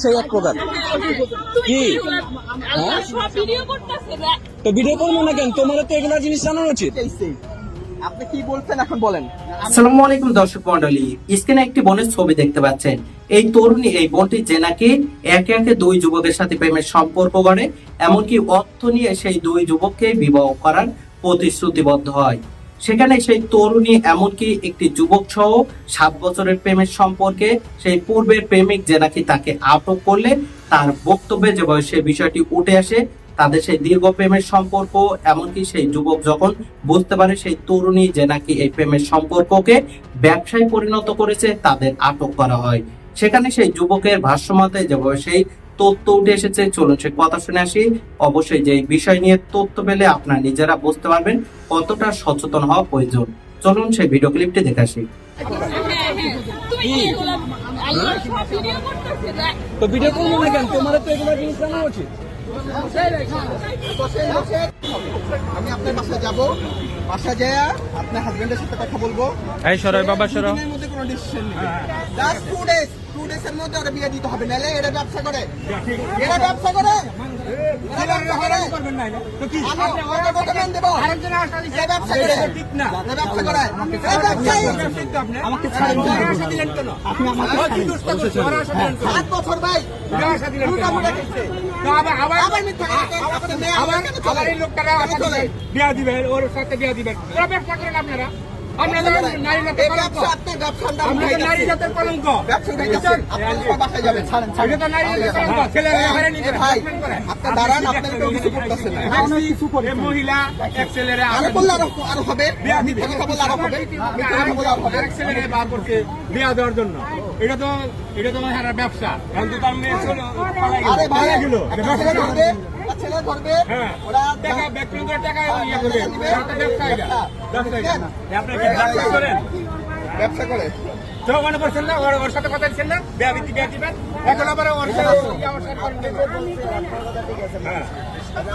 সেই এক প্রকার কি? হ্যাঁ? সব ভিডিও করতেছে দেখ। তো ভিডিও করব না কেন? তোমার তো এগুলো জিনিস জানানো উচিত। আপনি কি বলছেন এখন বলেন। আসসালামু আলাইকুম দর্শক মন্ডলী স্ক্রিনে একটি বোনের ছবি দেখতে পাচ্ছেন। এই তরুণী এই বোনটি যে নাকি একে একে দুই যুবকের সাথে প্রেমের সম্পর্ক করে এমনকি অর্থ নিয়ে সেই দুই যুবককে বিবাহ করার প্রতিশ্রুতিবদ্ধ হয়। সেখানে সেই তরুণী এমনকি একটি যুবক সহ সাত বছরের প্রেমের সম্পর্কে সেই পূর্বের প্রেমিক যে নাকি তাকে আটক করলে তার বক্তব্যে যে সে বিষয়টি উঠে আসে, তাদের সেই দীর্ঘ প্রেমের সম্পর্ক, এমনকি সেই যুবক যখন বুঝতে পারে সেই তরুণী যে নাকি এই প্রেমের সম্পর্ককে ব্যবসায় পরিণত করেছে, তাদের আটক করা হয়। সেখানে সেই যুবকের ভাষ্যমতে যেভাবে সেই তথ্য উঠে এসেছে। চলুন সে কথা শুনে আসি। অবশ্যই যে বিষয় নিয়ে তথ্য পেলে আপনারা নিজেরা বুঝতে পারবেন কতটা সচেতন হওয়া প্রয়োজন। চলুন সেই ভিডিও ক্লিপটি দেখে আসি। তুমি কি এগুলো আল্লাহ সব ভিডিও করতেছে দেখ। তো ভিডিও করব না কেন? তোমার তো এগুলো জিনিস জানানো উচিত। বসেন, বসেন। আমি আপনার বাসায় যাব। বাসায় যায় আপনার হাজবেন্ডের সাথে কথা বলব। এই সরাই বাবা দুদিনের মধ্যে কোনো ডিসিশন নেই জাস্ট টু ডেজ টু মধ্যে ওরা বিয়ে দিতে হবে নাহলে এরা ব্যবসা করে। এরা ব্যবসা করে। আবার এই চলে? বিয়া দিবেন ওর সাথে বিয়া দিবেন ওরা ব্যবসা করেন আপনারা। বিয়া দেওয়ার জন্য। এটা তো এটা তো ব্যবসা। আরে ভাই গেল। ছেলে ধরবে হ্যাঁ। ওরা টাকা ব্যক্তি করে টাকা ইয়ে করবে। তো ব্যবসা ব্যবসা। আপনি কি ব্যবসা করেন? ব্যবসা করে। তো মনে না ওর সাথে কথা দিচ্ছেন না বিয়া বিয়া দিবেন। এখন আবার ওর সাথে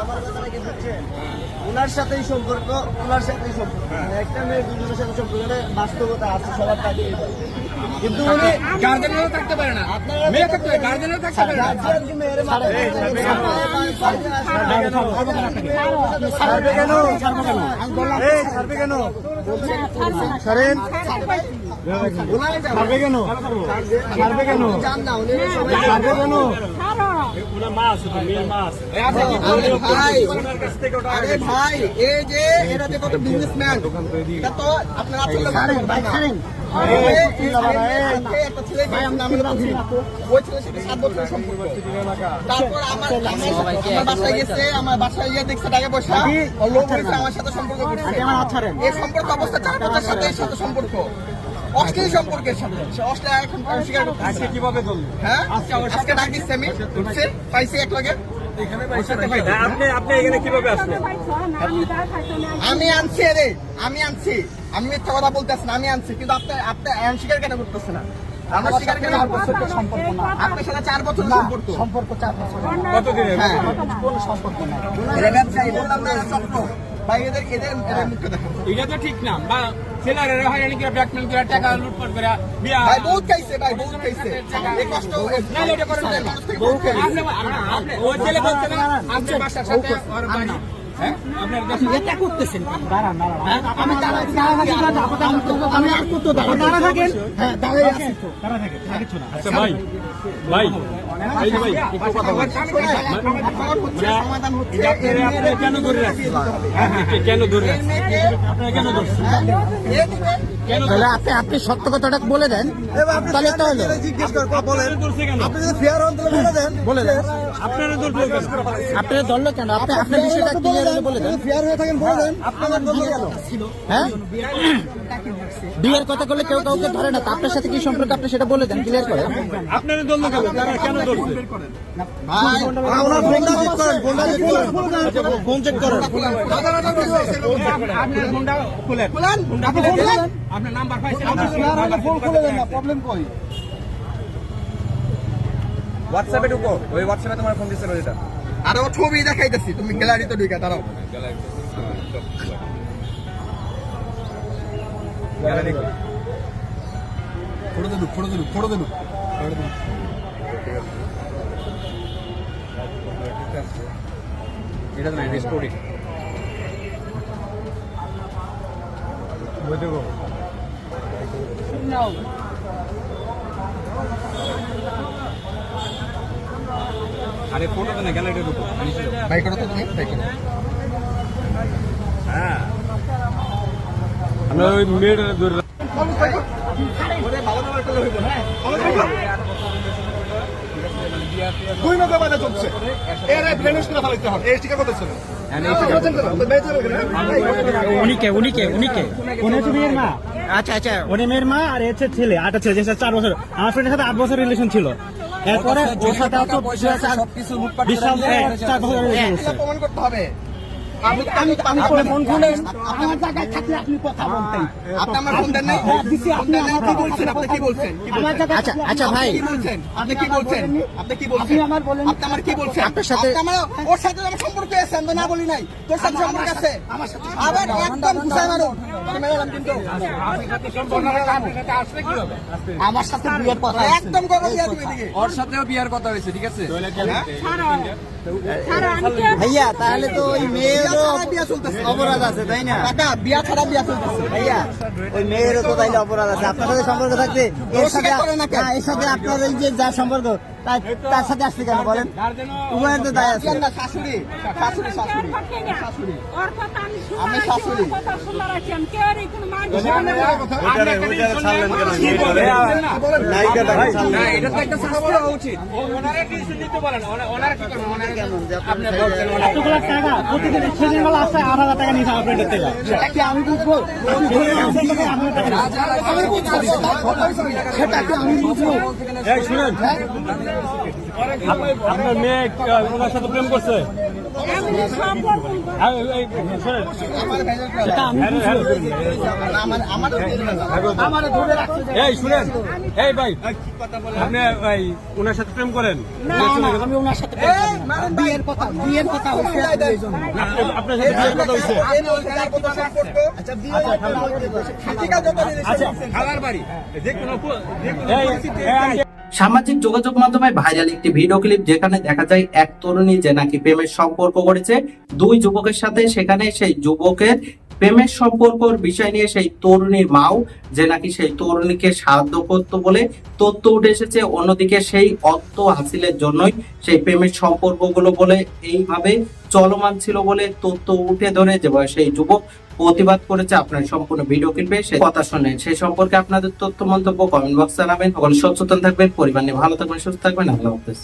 আমার হ্যাঁ ওনার সাথেই সম্পর্ক ওনার সাথেই সম্পর্ক মানে একটা মেয়ে দুজনের সাথে সম্পর্ক মানে বাস্তবতা আছে সবার কাছে কিন্তু উনি গার্জেনও থাকতে পারে না মেয়ে থাকতে পারে গার্জেনও থাকতে পারে না গার্জিয়ান কি মেয়ের মারে ছাড়বে কেন এই ছাড়বে কেন ছাড়েন ছাড়বে কেন ছাড়বে কেন না ছাড়বে কেন তারপর আমার বাসায় গেছে আমার বাসায় গিয়ে দেখছে টাকা পয়সা। ও লোক হয়েছে আমার সাথে সম্পর্ক করছে। এই সম্পর্ক অবস্থা চার সাথে সম্পর্ক। অশ্লীল সম্পর্কের সাথে। সে অশ্লীল এখন স্বীকার করতেছে কীভাবে চলবে হ্যাঁ? আজকে ডাক দিচ্ছে আমি। উঠছে পাইছি এক লাগে। আপনি আপনি এখানে কীভাবে আসলেন? আমি আনছি রে আমি আনছি। আমি মিথ্যা কথা বলতেছি না আমি আনছি। কিন্তু আপনি আপনি এখন স্বীকার কেন করতেছে না আমার স্বীকার কেন করতেছে? সম্পর্ক না। আপনার সাথে চার বছর সম্পর্ক। সম্পর্ক চার বছর কতদিনের? হ্যাঁ। কোনো সম্পর্ক না বললাম না চক্র ভাই এদের এদের এদের মুখে দেখো। এটা তো ঠিক না। বা ছেলেরা হয়রানি করে ব্ল্যাকমেল করে টাকা লুটপাট করে বিয়া ভাই বহুত খাইছে ভাই বহুত খাইছে। এই কষ্ট না এটা করেন না। মানুষ থেকে বহু খাইছে। আপনি ওই ছেলে বলছে না আপনার বাসার সাথে ওর বাড়ি হ্যাঁ এটা করতেছেন দাঁড়ান আমি দাঁড়াই আমি আর কত দাঁড়া দাঁড়া থাকেন। হ্যাঁ দাঁড়াই আছি তো। দাঁড়া থাকেন কিছু না আচ্ছা ভাই ভাই ভাই সমাধান হচ্ছে কেন ধরে রাখছেন? কেন ধরে রাখছেন? আপনারা কেন ধরছেন? তাহলে আপনি আপনি সত্য কথাটা বলে দেন। তাহলে তো হলো জিজ্ঞেস করব আপনি যদি ফেয়ার হন তাহলে বলে দেন। বলে দেন। আপনারা ধরলো কেন? আপনি আপনার বিষয়টা ক্লিয়ার হলে বলে দেন। ফেয়ার হয়ে থাকেন বলে দেন। আপনারা ধরলো কেন? হ্যাঁ? বিয়ের কথা করলে কেউ কাউকে ধরে না আপনার সাথে কি সম্পর্ক? আপনি সেটা বলে দেন ক্লিয়ার করে। আপনারা ধরলো কেন? কেন ধরছে? চেক ফোন চেক করেন। আপনার ফোনটা খুলেন আপনি ফোন নাম্বার পাইছেন খুলে দেন না প্রবলেম কই? হোয়াটসঅ্যাপে ঢুকো ওই হোয়াটসঅ্যাপে তোমার ফোন দিচ্ছে এটা আর ও ছবি দেখাইতেছি তুমি গ্যালারিতে ঢুকে দাঁড়াও। গ্যালারি ফটো দেন ফটো দেন ফটো দেন এটা না রেস্টোরিং আরে ফটো তো না গ্যালারিতে ঢুকো ভাই করো তো তুমি ভাই করো আমরা ওই মেয়েটা ধরে দুই নৌকা বাধা চলছে। এর ফ্রেন্ডস করে ফেলাইতে হবে। এই টিকা কথা ছিল? উনিকে উনিকে উনিকে উনি হচ্ছে মেয়ের মা। আচ্ছা আচ্ছা। উনি মেয়ের মা আর হচ্ছে ছেলে আটা ছেলে যে চার বছর। আমার ফ্রেন্ডের সাথে আট বছর রিলেশন ছিল। এরপরে ওর সাথে হচ্ছে সবকিছু লুটপাট বিশ চার বছর রিলেশন প্রমাণ করতে হবে। আমি আমি ফোন আমার জায়গায় থাকলে আপনি কথা বলতেন। আপনি আমার ফোন দেন নাই ফোন দেন নাই কি বলছেন? আপনি কি বলছেন? কি বলছেন? আচ্ছা আচ্ছা ভাই। কি বলছেন? আপনি কি বলছেন? আপনি কি বলছেন? আমার বলেন আপনি আমার কি বলছেন? আপনার সাথে- আমার ওর সাথে আমার সম্পর্ক আছে আমি না বলি নাই। তোর সাথে সম্পর্ক আছে। আমার সাথে আবার একদম ঘুষায় মারো। আমি মেলাম কিন্তু। আমার সাথে বিয়ের কথা একদম করো দিয়া তুমি এদিকে। ওর সাথেও বিয়ার কথা হয়েছে ঠিক আছে? আমি কি ভাইয়া তাহলে তো ওই চলতেছে অপরাধ আছে তাই না? বিয়া ছাড়া বিয়া চলতেছে ভাইয়া। ওই মেয়েরও তো তাইলে অপরাধ আছে। আপনার সাথে সম্পর্ক থাকতে এর সাথে? না, এর সাথে আপনার এই যে যা সম্পর্ক তার- সাথে আসছে কেন বলেন উভয়ের তো দায় আছে শাশুড়ি শাশুড়ি শাশুড়ি শাশুড়ি আমি শাশুড়ি। মান বুঝব সেটা কি আমি বুঝব শুনেন আপনার মেয়ে ওনার সাথে প্রেম করছে এই শুনেন এই ভাই আপনি এই ওনার সাথে প্রেম করেন আমি ওনার সাথে এই মারেন ভাই। বিয়ের কথা বিয়ের কথা হচ্ছে এই জন্য আপনি- আপনার সাথে বিয়ের কথা? আচ্ছা, বিয়ে ঠিক আছে, যত relation আছে। খালার বাড়ি যে কোনো সামাজিক যোগাযোগ মাধ্যমে ভাইরাল একটি ভিডিও ক্লিপ যেখানে দেখা যায় এক তরুণী যে নাকি প্রেমের সম্পর্ক করেছে দুই যুবকের সাথে সেখানে সেই যুবকের প্রেমের সম্পর্কর বিষয় নিয়ে সেই তরুণীর মাও যে নাকি সেই তরুণীকে সাহায্য করতো বলে তথ্য উঠে এসেছে, অন্যদিকে সেই অর্থ হাসিলের জন্যই সেই প্রেমের সম্পর্কগুলো বলে এইভাবে চলমান ছিল বলে তথ্য উঠে ধরে যে সেই যুবক প্রতিবাদ করেছে। আপনার সম্পূর্ণ ভিডিও ক্লিপে সে কথা শুনেন। সেই সম্পর্কে আপনাদের তথ্য, মন্তব্য কমেন্ট বক্সে জানাবেন। সচেতন থাকবেন। পরিবার নিয়ে ভালো থাকবেন, সুস্থ থাকবেন। আল্লাহ হাফেজ।